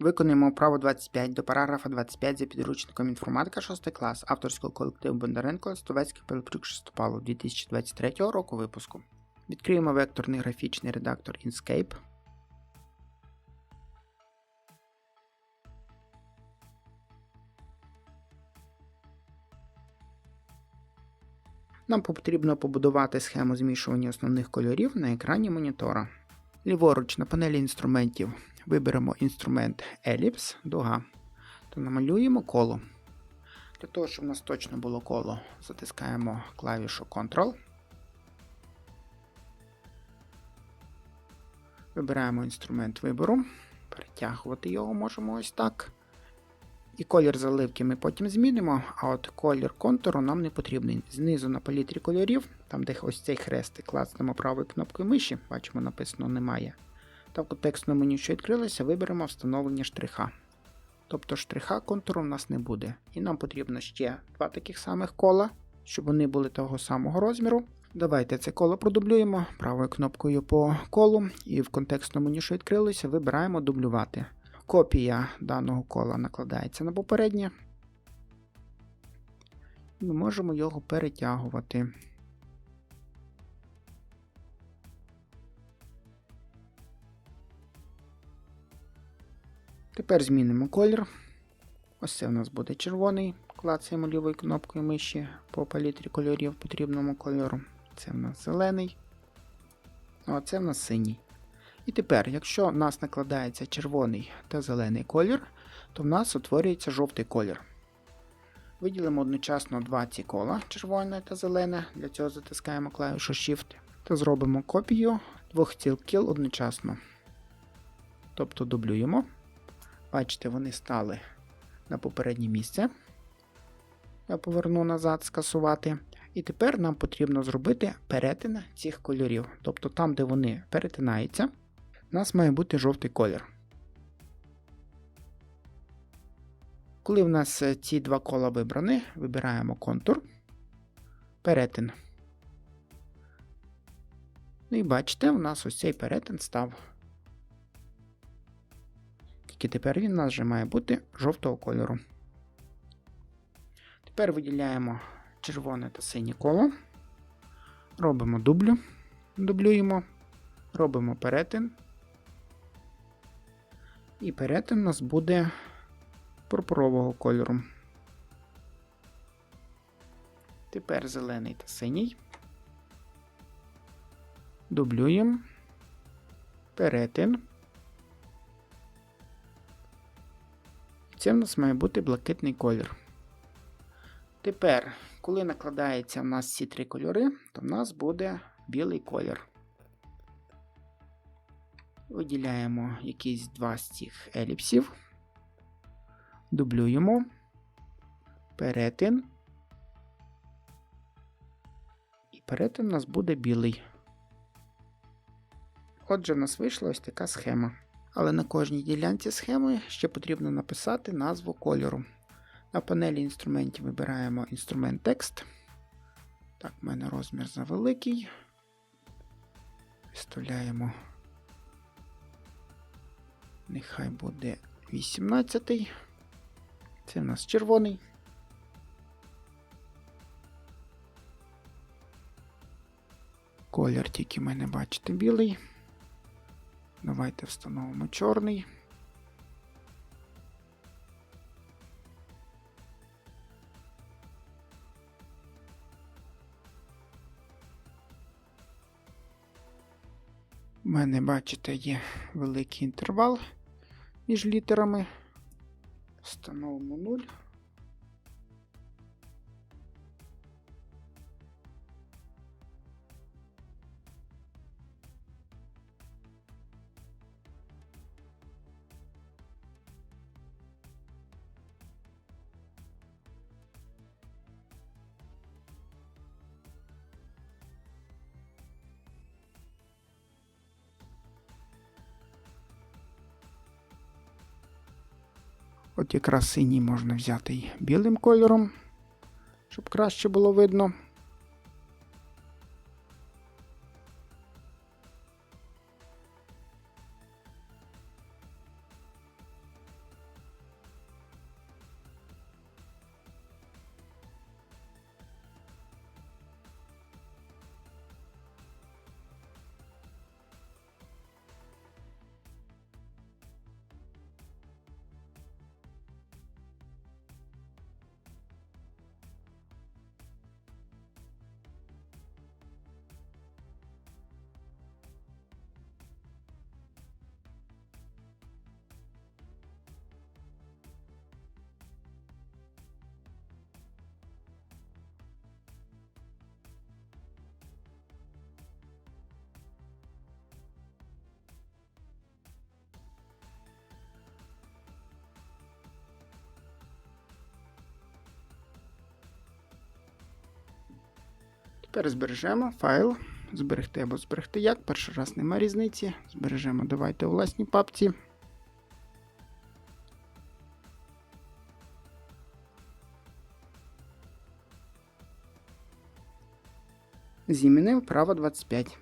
Виконуємо право 25 до параграфа 25 за підручником інформатика 6 клас авторського колективу Бондаренко Листовецький Пилипчук Шестопалов 2023 року випуску. Відкриємо векторний графічний редактор Inkscape. Нам потрібно побудувати схему змішування основних кольорів на екрані монітора. Ліворуч на панелі інструментів виберемо інструмент Ellipse, дуга, та намалюємо коло. Для того, щоб у нас точно було коло, затискаємо клавішу Ctrl. Вибираємо інструмент вибору, перетягувати його можемо ось так. І колір заливки ми потім змінимо, а от колір контуру нам не потрібний. Знизу на палітрі кольорів, там де ось цей хрестик, клацнемо правою кнопкою миші, бачимо, написано немає. Та в контекстному меню, що відкрилося, виберемо встановлення штриха. Тобто штриха контуру в нас не буде. І нам потрібно ще два таких самих кола, щоб вони були того самого розміру. Давайте це коло продублюємо правою кнопкою по колу, і в контекстному меню, що відкрилося, вибираємо дублювати. Копія даного кола накладається на попереднє. Ми можемо його перетягувати. Тепер змінимо колір. Ось це у нас буде червоний. Клацаємо лівою кнопкою миші по палітрі кольорів потрібному кольору. Це в нас зелений. А це в нас синій. І тепер, якщо в нас накладається червоний та зелений колір, то в нас утворюється жовтий колір. Виділимо одночасно два ці кола червоне та зелене. Для цього затискаємо клавішу Shift та зробимо копію двох ціл кіл одночасно. Тобто дублюємо. Бачите, вони стали на попереднє місце. Я поверну назад, скасувати. І тепер нам потрібно зробити перетин цих кольорів. Тобто там, де вони перетинаються, у нас має бути жовтий колір. Коли в нас ці два кола вибрані, вибираємо контур, перетин. Ну і бачите, у нас ось цей перетин став. Тільки тепер він у нас вже має бути жовтого кольору. Тепер виділяємо червоне та синє коло. Робимо дублю, дублюємо, робимо перетин. І перетин у нас буде пурпурового кольору. Тепер зелений та синій. Дублюємо. Перетин. Це в нас має бути блакитний колір. Тепер, коли накладається в нас ці три кольори, то в нас буде білий колір. Виділяємо якісь два з цих еліпсів, дублюємо, перетин. І перетин у нас буде білий. Отже, в нас вийшла ось така схема. Але на кожній ділянці схеми ще потрібно написати назву кольору. На панелі інструментів вибираємо інструмент текст. Так, в мене розмір завеликий. Виставляємо. Нехай буде 18. Це в нас червоний. Колір тільки в мене бачите білий. Давайте встановимо чорний. У мене, бачите, є великий інтервал між літерами. Встановимо 0. От якраз синій можна взяти і білим кольором, щоб краще було видно. Тепер збережемо файл. Зберегти або зберегти як. Перший раз нема різниці. Збережемо, давайте у власній папці. Змінив право 25.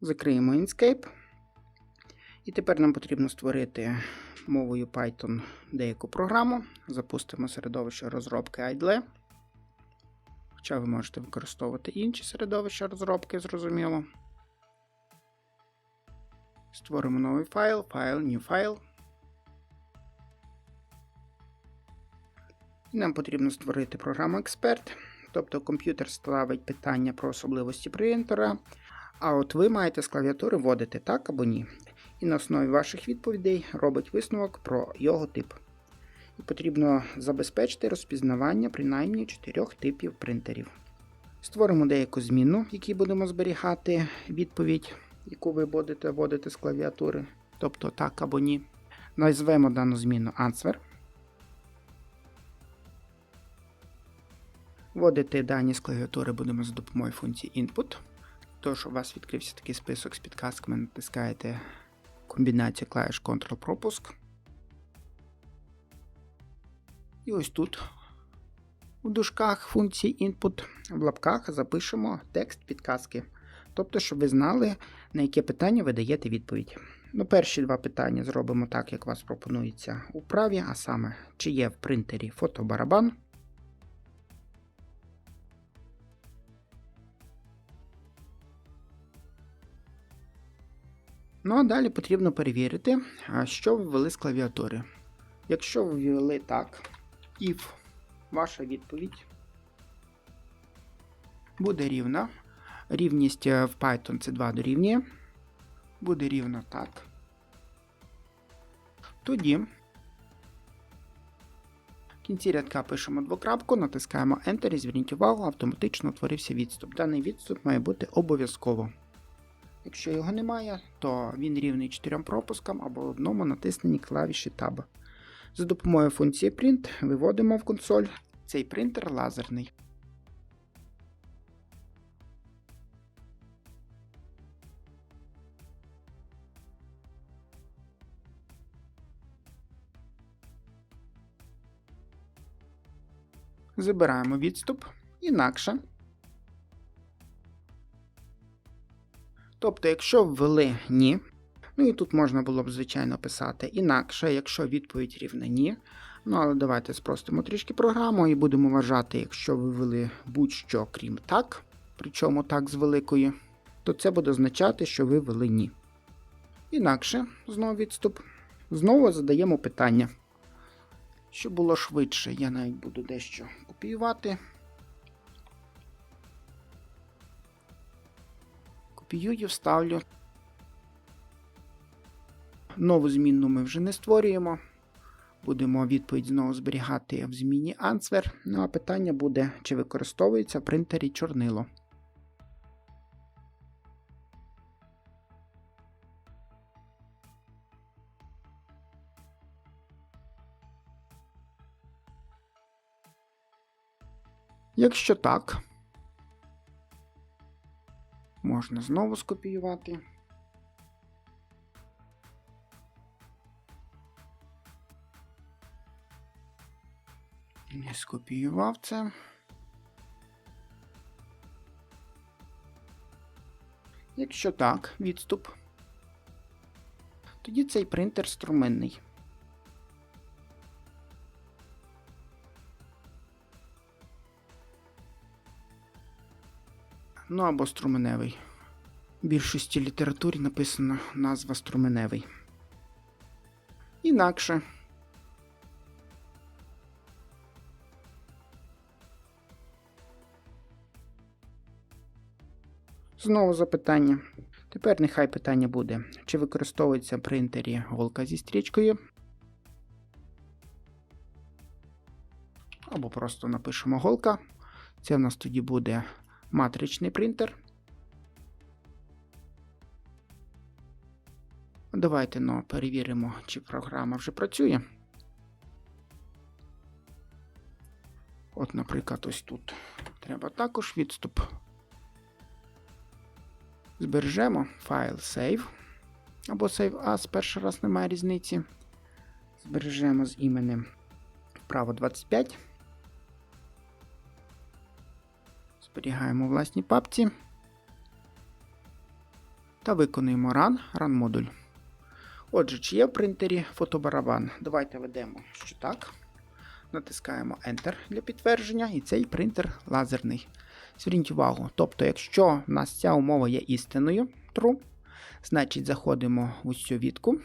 Закриємо Inkscape. І тепер нам потрібно створити мовою Python деяку програму. Запустимо середовище розробки IDLE. Хоча ви можете використовувати інші середовища розробки, зрозуміло. Створимо новий файл, файл, new file. І нам потрібно створити програму Експерт. Тобто комп'ютер ставить питання про особливості принтера. А от ви маєте з клавіатури вводити так або ні. І на основі ваших відповідей робить висновок про його тип. І потрібно забезпечити розпізнавання принаймні чотирьох типів принтерів. Створимо деяку зміну, в якій будемо зберігати відповідь, яку ви будете вводити з клавіатури, тобто так або ні. Назвемо дану зміну answer. Вводити дані з клавіатури будемо за допомогою функції input. Тож у вас відкрився такий список з підказками, натискаєте комбінацію клавіш Ctrl-пропуск. І ось тут у дужках функції input в лапках запишемо текст підказки. Тобто, щоб ви знали, на яке питання ви даєте відповідь. Ну, перші два питання зробимо так, як вас пропонується у праві, а саме, чи є в принтері фотобарабан. Ну а далі потрібно перевірити, що ви ввели з клавіатури. Якщо ви ввели так, if ваша відповідь буде рівна. Рівність в Python це 2 дорівнює. Буде рівно так. Тоді в кінці рядка пишемо двокрапку, натискаємо Enter і зверніть увагу, автоматично утворився відступ. Даний відступ має бути обов'язково. Якщо його немає, то він рівний 4 пропускам або одному натисненні клавіші Tab. За допомогою функції Print виводимо в консоль цей принтер лазерний. Забираємо відступ інакше. Тобто, якщо ввели ні, ну і тут можна було б, звичайно, писати інакше, якщо відповідь рівна ні. Ну, але давайте спростимо трішки програму і будемо вважати, якщо ви ввели будь-що крім так, причому так з великої, то це буде означати, що ви ввели ні. Інакше, знову відступ. Знову задаємо питання. Щоб було швидше, я навіть буду дещо копіювати. Копіюю, вставлю. Нову змінну ми вже не створюємо. Будемо відповідь знову зберігати в зміні answer. Ну а питання буде, чи використовується в принтері чорнило. Якщо так, можна знову скопіювати. Не скопіював це. Якщо так, відступ, тоді цей принтер струменний. Ну або струменевий. В більшості літературі написано назва струменевий. Інакше. Знову запитання. Тепер нехай питання буде, чи використовується в принтері голка зі стрічкою. Або просто напишемо голка. Це в нас тоді буде матричний принтер. Давайте ну, перевіримо, чи програма вже працює. От, наприклад, ось тут. Треба також відступ. Збережемо файл save. Або save as, перший раз немає різниці. Збережемо з іменем вправо 25. Зберігаємо власній папці. Та виконуємо run, run модуль. Отже, чи є в принтері фотобарабан? Давайте ведемо, що так. Натискаємо Enter для підтвердження, і цей принтер лазерний. Зверніть увагу. Тобто, якщо в нас ця умова є істинною, true, значить заходимо в ось цю відку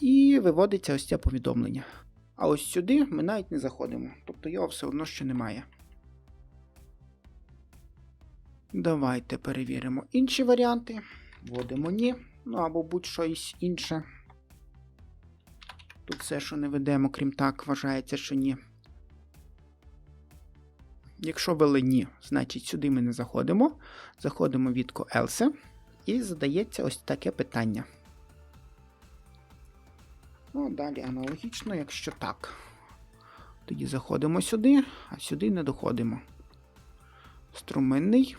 і виводиться ось це повідомлення. А ось сюди ми навіть не заходимо. Тобто його все одно ще немає. Давайте перевіримо інші варіанти. Вводимо ні. Ну або будь-щось інше. Тут все, що не ведемо, крім так, вважається, що ні. Якщо ввели ні, значить сюди ми не заходимо. Заходимо в відку Else і задається ось таке питання. Ну, далі аналогічно, якщо так. Тоді заходимо сюди, а сюди не доходимо. Струменний.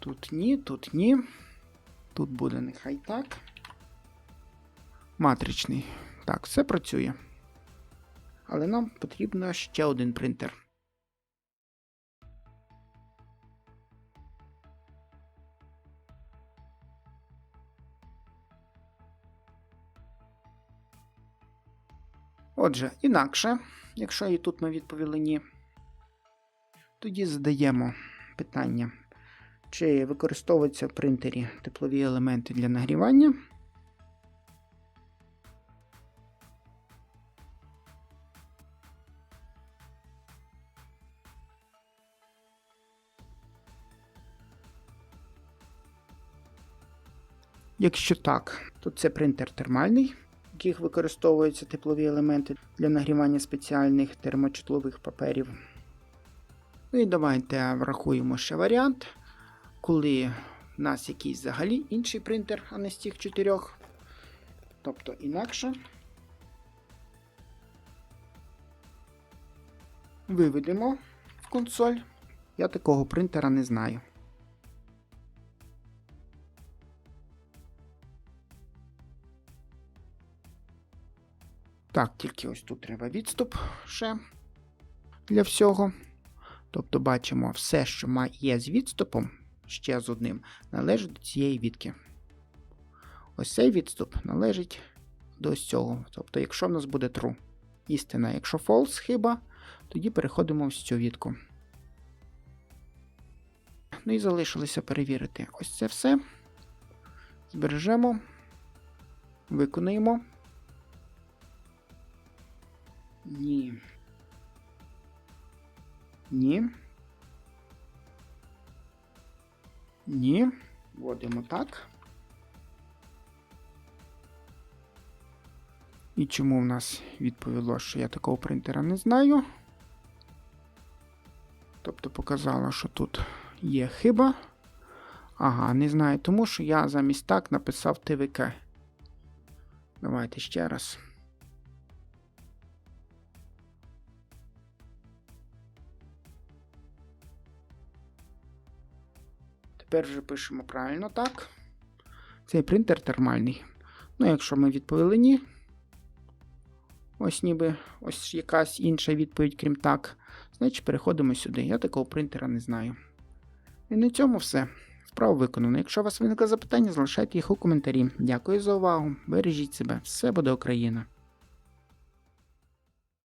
Тут ні, тут ні. Тут буде нехай так. Матричний. Так, все працює. Але нам потрібно ще один принтер. Отже, інакше, якщо і тут ми відповіли ні, тоді задаємо питання, чи використовуються в принтері теплові елементи для нагрівання. Якщо так, то це принтер термальний, в яких використовуються теплові елементи для нагрівання спеціальних термочутлових паперів. Ну і давайте врахуємо ще варіант, коли в нас якийсь взагалі інший принтер, а не з тих чотирьох. Тобто інакше. Виведемо в консоль. Я такого принтера не знаю. Так, тільки ось тут треба відступ ще для всього. Тобто бачимо, все, що є з відступом, ще з одним, належить до цієї відки. Ось цей відступ належить до цього. Тобто, якщо в нас буде true істина, якщо false хиба, тоді переходимо в цю відку. Ну і залишилося перевірити ось це все. Збережемо, виконуємо. Ні. Ні. Ні. Вводимо так. І чому в нас відповіло, що я такого принтера не знаю? Тобто показало, що тут є хиба. Ага, не знаю, тому що я замість так написав ТВК. Давайте ще раз. Тепер вже пишемо правильно так. Цей принтер термальний. Ну, якщо ми відповіли ні. Ось ніби ось якась інша відповідь, крім так. Значить, переходимо сюди. Я такого принтера не знаю. І на цьому все. Справа виконана. Якщо у вас виникли запитання, залишайте їх у коментарі. Дякую за увагу. Бережіть себе. Все буде Україна!